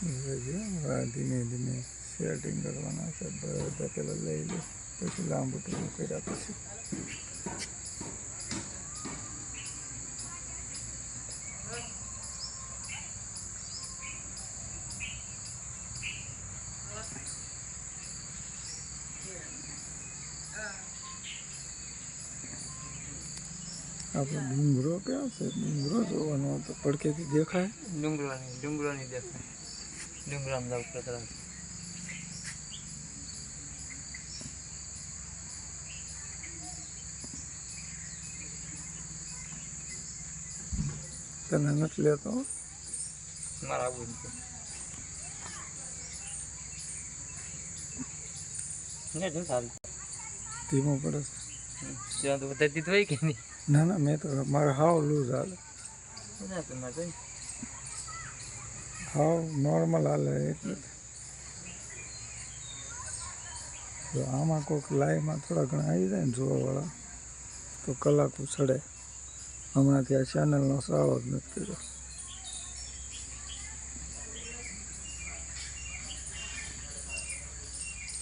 હવે ધીમે ધીમે સેટિંગ કરવાના છે બધા પહેલાં લઈ લે પછી લાંબુ ટૂંકું કર્યા પછી આપણે ડુંગરો ક્યાં છે ડુંગરો જોવાનો હતો પડકેથી દેખાય ડુંગરોની ડુંગરોની દેખાય ડુંગરામાં જવું પડે તને નથી લેતો મારે આવવું નથી ને જો સારું ધીમો પડે છે ત્યાં તો વધારી દીધું હોય કે નહીં ના ના મેં તો મારે હાવ લૂઝ હાલે ના તો ના જોઈ હાવ નોર્મલ હાલે એટલે જો આમાં કોઈક લાઈવમાં થોડા ઘણા આવી જાય ને જોવાવાળા, તો કલાક ઉછળે. હમણાંથી આ ચેનલનો સારો જ નથી કર્યો.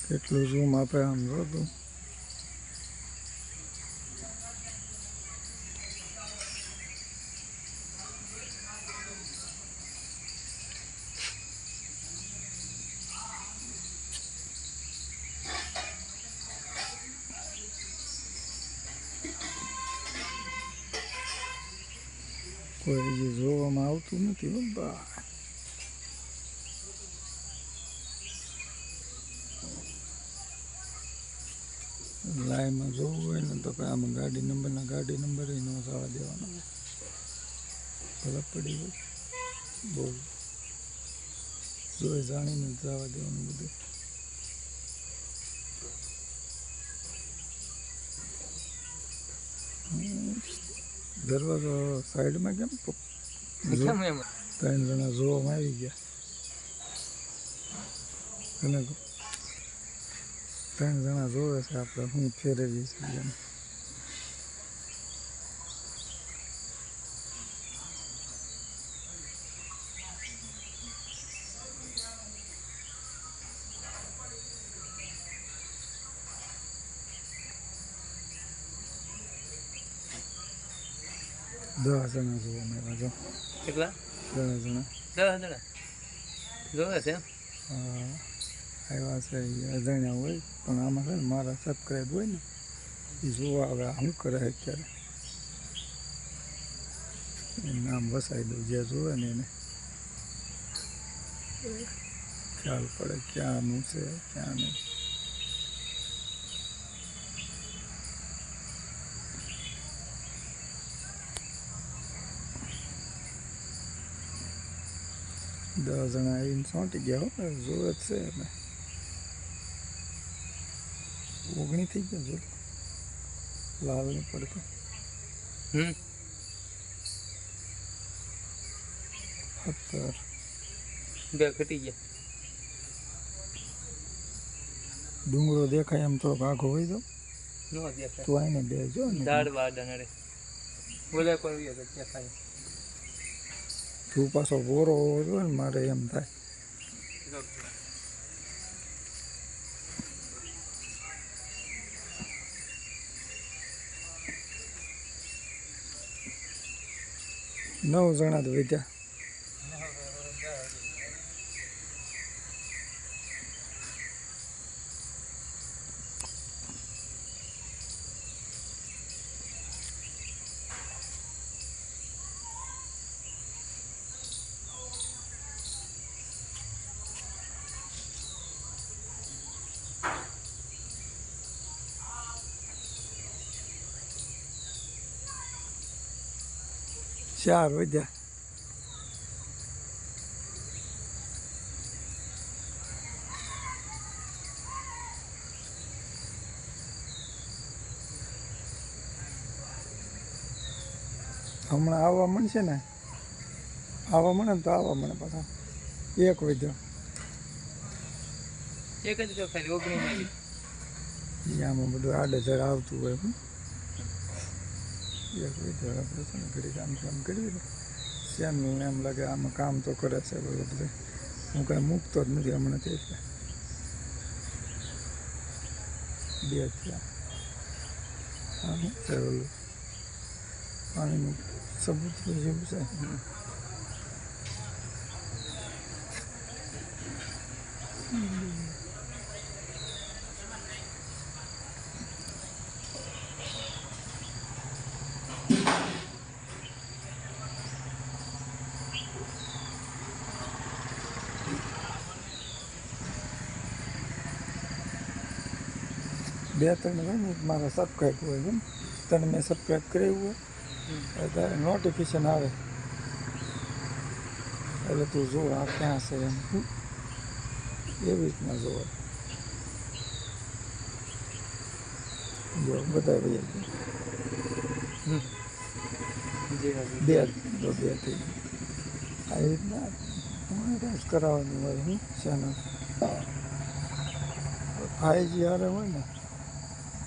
કેટલું ઝૂમ આપે આમ જો કોઈ જે જોવામાં આવતું નથી બા લાઈનમાં જોવું હોય ને તો કઈ આમાં ગાડી નંબરના ગાડી નંબર એનો જવા દેવાનો ભલે પડી હોય બહુ જોઈ જાણીને જવા દેવાનું બધું હમ. દરવાજો સાઈડમાં કેમ ત્રણ જણા જોવામાં આવી ગયા. અને ત્રણ જણા જોવે છે આપણે હું ફેરવીએ છીએ દસ જણા જોવો આવ્યા જો કેટલા? દસ જણા. દસ જણા? જોવે છે એમ? હા, આવ્યા છે એ અજાણ્યા હોય પણ આમાં છે ને મારા સબસ્ક્રાઈબ હોય ને એ જોવા આવે શું કરે અત્યારે. નામ વસાઈ દઉં જે જોવે ને એને. ખ્યાલ પડે ક્યાંનું છે ક્યાં નહીં દસ જણા આવીને સોંટી ગયા હો જોવે જ છે અમે ઓગણી થઈ ગયા જો લાલ નહીં પડતું સત્તર બે ઘટી ગયા ડુંગરો દેખાય એમ થોડોક આખો હોય તો નો દેખાય તું આવીને બે જો ને ઝાડ વાડા નડે બોલે કોઈ દેખાય તું પાછો બોરો હોવો જોઈએ ને મારે એમ થાય. નવ જણા જ વધ્યા. ચાર વધ્યા હમણાં આવવા મળશે ને આવવા મળે ને તો આવવા મળે પાછા એક વધ્યો એક જ ખાલી ઓગણી આમાં બધું આડેધડ આવતું હોય એક આપણે ને ઘડી કામ કામ કરી ને શ્યામનું એમ લાગે આમાં કામ તો કરે છે બધું બધું. હું કાંઈ મૂકતો જ નથી હમણાં તે એટલે. બે થયા. હા છે ઓલું? પાણીનું સબૂત જેવું છે. બે ત્રણ હોય ને મારા સબસ્ક્રાઈબ હોય છે ને તને મેં સબસ્ક્રાઈબ કરાવ્યું હોય એટલે તારે નોટિફિકેશન આવે એટલે તું જો આ ક્યાં છે એમ હમ. એવી રીતના જોવે જો બધા ભાઈ જે હતી. બે તો બે થઈ ગઈ. આ રીતના મોનેટાઈઝ કરાવવાનું હોય હું ચેનલ ફાઈવજી હારે હોય ને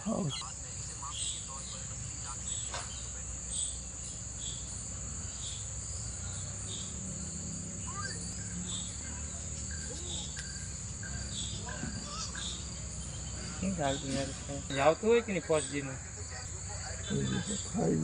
હાઉસ કેમ કે આવતું યાર છે? એ આવતું હોય કે નહીં ફોર જીનું ફાઈવ